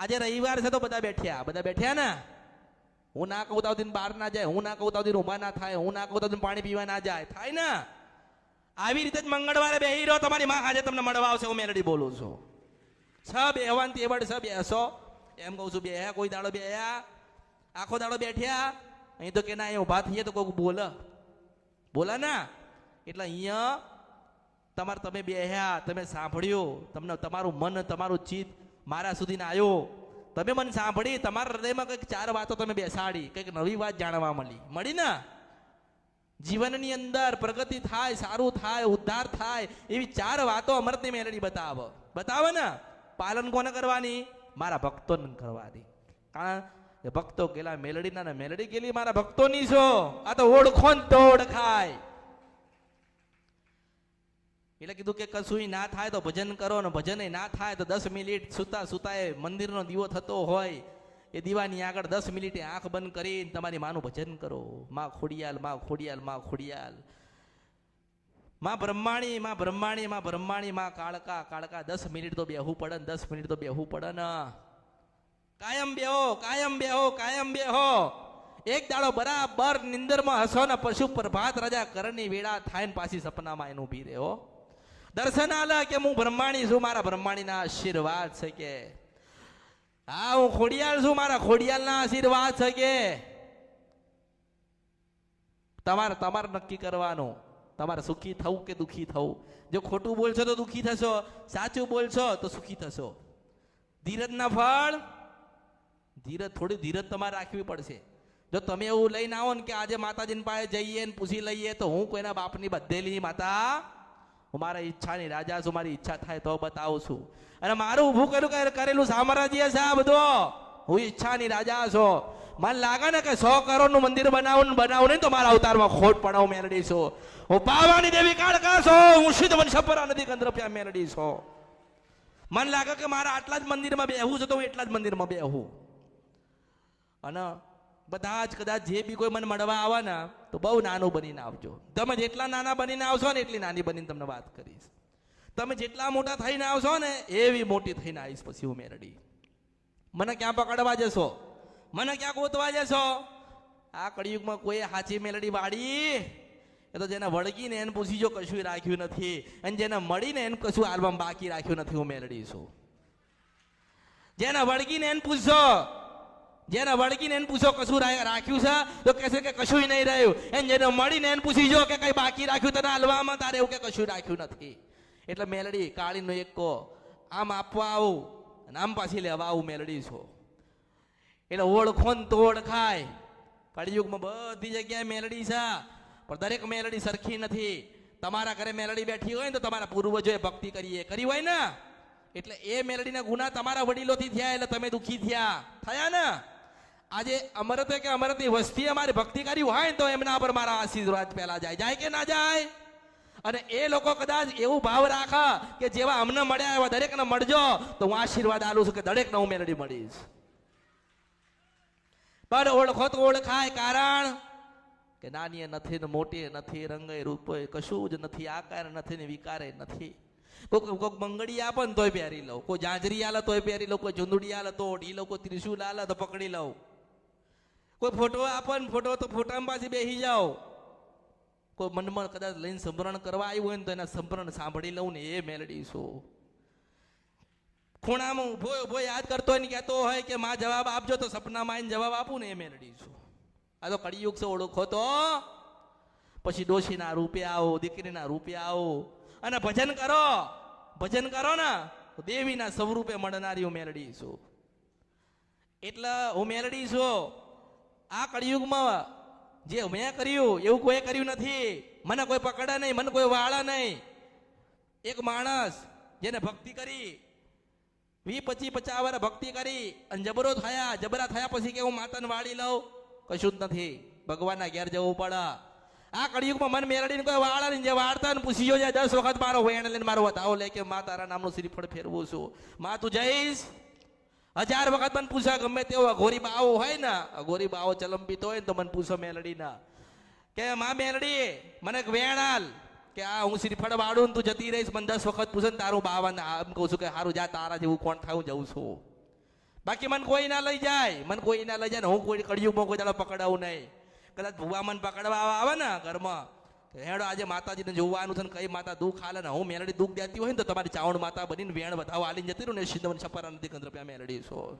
આજે રવિવાર છે તો બધા બેઠ્યા બધા બેઠ્યા ને? હું ના કહું તો દિન બહાર ના જાય, હું ના કહું તો દિન ઊભા ના થાય, હું ના કહું તો દિન પાણી પીવા ના જાય. થાય ને? આવી રીતે જ મંગળવારે બેહી રહ્યો, તમારી માં આજે તમને મળવા આવશે હું મેલડી બોલું છું. છ બેહવાન તેવડ છ બેસો એમ કહું છું, બેહ્યા, કોઈ દાડો બેહ્યા? આખો દાડો બેઠ્યા? અહીં તો કે ના એ ઊભા થઈએ તો કોઈક બોલે. બોલા ના? એટલે અહીંયા તમારે તમે બેહ્યા, તમે સાંભળ્યું, તમને તમારું મન, તમારું ચિત્ત મારા સુધી આવ્યો તમે મને સાંભળી, તમારા હૃદયમાં કંઈક ચાર વાતો તમે બેસાડી, કંઈક નવી વાત જાણવા મળી. મળી ને? જીવનની અંદર પ્રગતિ થાય, સારું થાય, ઉદ્ધાર થાય, એવી ચાર વાતો અમૃતની મેલડી બતાવો. બતાવો ને? પાલન કોને કરવાની? મારા ભક્તોને કરવાની. કારણ ભક્તો ગેલા મેલડીના મેલડી ગેલી મારા ભક્તોની છો. આ તો ઓળખો ને તો ઓળખાય. એટલે કીધું કે કશું ના થાય તો ભજન કરો ને ભજન ના થાય તો દસ મિનિટ સુતા સુતા એ મંદિરનો દીવો થતો હોય, એ દીવાની આગળ દસ મિનિટે આંખ બંધ કરીને તમારી માનું ભજન કરો. માં ખોડિયાલમાં ખોડિયાલમાં ખોડિયાલ. માં બ્રહ્માણી માં બ્રહ્માણી માં બ્રહ્માણી, માં કાળકા કાળકા દસ મિનિટ તો બેહવું પડે ને દસ મિનિટ તો બેહવું પડે ને. કાયમ બેહો કાયમ બેહો કાયમ બેહો. એક દાડો બરાબર નિંદરમાં હસો ને પશુ પ્રભાત રાજા કરની વેળા થાય ને પાછી સપનામાં એનું ઊભી રહે હો. દર્શન આલે કે હું બ્રહ્માણી છું, મારા બ્રહ્માણીના આશીર્વાદ છે કે. હા, હું ખોડિયાલ છું, મારા ખોડિયાલના આશીર્વાદ છે કે. તમારે તમારે નક્કી કરવાનું. તમારે સુખી થવું કે દુઃખી થવું? જો ખોટું બોલશો તો દુખી થશો. સાચું બોલશો તો સુખી થશો. ધીરજના ફળ. ધીરજ, થોડી ધીરજ તમારે રાખવી પડશે. જો તમે એવું લઈને આવો ને કે આજે માતાજીની પાસે જઈએ ને પૂછી લઈએ તો હું કોઈના બાપની બધેલી માતા હું મારા ઈચ્છાની રાજા છું, મારી ઈચ્છા થાય તો બતાવું છું. અને મારું ઊભું કર્યું કર- કરેલું સામ્રાજ્ય છે આ બધો. હું ઈચ્છાની રાજા છો. મને લાગે ને કે સો કરોડનું મંદિર બનાવું બનાવું નહીં તો મારા અવતારમાં ખોટ પડાવ મેળડી છું. હું પાવાની દેવી કાળકા છો? હું સિદ્ધ વંશપરા નદી કંદ્રપ્યા મેળડી છો. મને લાગે કે મારા આટલા જ મંદિરમાં બેહવું છે તો હું એટલા જ મંદિરમાં બેહું. અને બધા જ કદાચ જે બી કોઈ મને મળવા આવે ને તો બહુ નાનું બનીને આવજો. તમે જેટલા નાના બનીને આવશો ને એટલી નાની બનીને તમને વાત કરીશ. તમે જેટલા મોટા થઈને આવશો ને એવી મોટી થઈને આવીશ પછી હું મેરડી. મને ક્યાં પકડવા જશો? મને ક્યાં ગોતવા જશો? આ કળિયુગમાં કોઈ હાચી મેલડી વાળી એ તો જેને વળગીને એને પૂછી જો કશું રાખ્યું નથી, અને જેને મળીને એને કશું આલ્બમ બાકી રાખ્યું નથી, હું મેલડી છું. જેને વળગીને એને પૂછશો જેને વળગીને એને પૂછો કશું રાખ્યું છે? તો કહેશે કે કશું નહીં રહ્યું. એને જેને મળીને એને પૂછી જો કે કઈ બાકી રાખ્યું તને હલવામાં? તારે એવું કે કશું રાખ્યું નથી. એટલે મેલડી, કાળીનો એક કો આમ આપવા આવું અને આમ પાછી લેવા આવું મેલડી છો. એટલે ઓળખો ને તો ઓળખાય. કળિયુગમાં બધી જગ્યાએ મેલડી છે. પણ દરેક મેલડી સરખી નથી. તમારા ઘરે મેલડી બેઠી હોય ને તો તમારા પૂર્વજોએ ભક્તિ કરીએ કરી હોય ને. એટલે એ મેલડીના ગુના તમારા વડીલોથી થયા એટલે તમે દુઃખી થયા. થયા ને? આજે અમરતે કે અમરતની વસ્તી અમારી ભક્તિ કરી હોય તો એમના પર મારા આશીર્વાદ પહેલા જાય. જાય કે ના જાય? અને એ લોકો કદાચ એવું ભાવ રાખે કે જેવા અમને મળ્યા એવા દરેકને મળજો, તો હું આશીર્વાદ આલું છું કે દરેકને હું મેલડી મળીશ. પણ ઓળખો તો ઓળખાય કારણ કે નાની નથી ને મોટી નથી, રંગે રૂપે કશું જ નથી, આકાર નથી ને વિકારે નથી. કોક કોક બંગડી આપે ને તોય પહેરી લઉં, કોઈ જાંજરી આલે તોય પહેરી લઉં, કોઈ ચુંદડી આલે તો ઓઢી લઉં, કોઈ ત્રિશુલ આલે તો પકડી લઉં. કોઈ ફોટો આપો ને, ફોટો તો ફોટામાં પાછી બેસી જાઓ. કોઈ મનમાં કદાચ લઈને સંભરણ કરવા આવ્યું હોય ને તો એના સંભરણ સાંભળી લઉં ને એ મેલડી શું ખૂણામાં ઊભો ઊભો યાદ કરતો હોય ને કહેતો હોય કે માં જવાબ આપજો તો સપનામાં આવીને જવાબ આપું ને એ મેલડી છું. આ તો કળિયુગ છે, ઓળખો તો. પછી ડોશીના રૂપે આવો, દીકરીના રૂપે આવો. અને ભજન કરો ભજન કરો ને દેવીના સ્વરૂપે મળનારી હું મેલડી છું. એટલે હું મેલડી છું. આ કળિયુગમાં જે મેં કર્યું, એવું કોઈ કર્યું નથી. મને કોઈ પકડે નહીં, મને કોઈ વાળા નહીં. એક માણસ જેને ભક્તિ કરી વી પચી પચાસ વર્ષ ભક્તિ કરી અને જબરો થયા. જબરા થયા પછી કે હું માતાને વાળી લઉં? કશું જ નથી. ભગવાનના ઘેર જવું પડે. આ કળિયુગમાં મન મેળડીને કોઈ વાળા નહીં. જે વાળતા ને પૂછી જાય, દસ વખત મારો વેણ લઈને મારો વતાવો લે કે મા તારા નામનું શ્રીફળ ફેરવું છું. મા તું જઈશ. હજાર વખત મને પૂછા, ગમે તેવો અઘોરી બાવો હોય ને, અઘોરી બાવો ચલંબિત હોય ને, તો મને પૂછો મેલડી ના કે, માં મેલડી, મને વેણ હાલ કે, આ હું શ્રીફળ વાળું ને તું જતી રહીશ, મને દસ વખત પૂછે ને તારું બાવન આમ કહું છું કે સારું જા તારા જેવું કોણ થાય, હું જઉં છું. બાકી મને કોઈ ના લઈ જાય, મને કોઈ ના લઈ જાય ને હું કોઈ કડિયુગમાં કોઈ દાડો પકડાવું નહીં. કદાચ ભુવા મને પકડવા આવે ને ઘરમાં હેડો, આજે માતાજીને જોવાનું છે ને કઈ માતા દુઃખ હાલે ને હું મેલડી દુઃખ દેતી હોય ને તો તમારી ચાવણ માતા બનીને વેણ વધાવો આલીને જતી રહ્યું ને સિંધવન છપરા નથી કંદ્ર રૂપિયા મેલડી છો.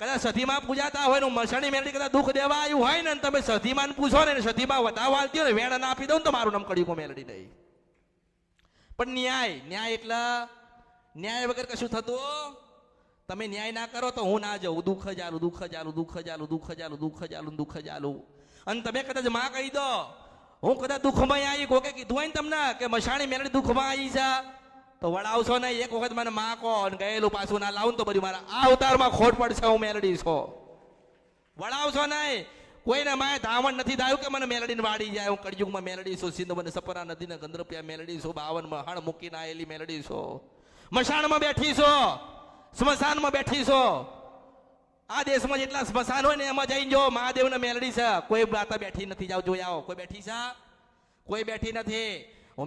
કદાચ સધીમાં પૂજાતા હોય ને મસણી મેલડી કદાચ દુઃખ દેવા આવ્યું હોય ને તમે સધીમાં પૂછો ને સધીમાં વધાવો આલતી હોય ને વેણ ના આપી દઉં ને તો મારું નામ કડિયુગમાં મેલડી નહીં. પણ ન્યાય ન્યાય એટલે ન્યાય વગર કશું થતું તમે ન્યાય ના કરો તો હું ના જાઉં. દુઃખ જ દુઃખ જ દુઃખ જ દુઃખ જ દુઃખ જ દુઃખ જ અને તમે કદાચમાં કહી દો. હું કદાચ દુઃખમાં આવી, કોકે કીધું હોય ને તમને કે મશાણી મેળડી દુઃખમાં આવી છે, તો વળાવશો નહીં, એક વખત મને માં કહો અને ગયેલું પાછું ના લાવું ને તો બધું મારા આ અવતારમાં ખોટ પડશે હું મેલડી છો. વળાવશો નહીં. કોઈને માય ધાવણ નથી થયું કે મને મેલડીને વાળી જાય. હું કળિયુગમાં મેલડી છું, સિંધુ મને સપરા નદીને ગંદ્રપિયા મેલડી છું, બાવનમાં હણ મૂકીને આવેલી મેલડી છો. મશાણમાં બેઠી છો, સ્મશાનમાં બેઠી છો. આ દેશમાં જેટલા સ્મશાન હોય ને એમાં જઈને જો મહાદેવને મેલડી છે, કોઈ માતા બેઠી નથી જાવ જોઈ આવો. કોઈ બેઠી છે? કોઈ બેઠી નથી.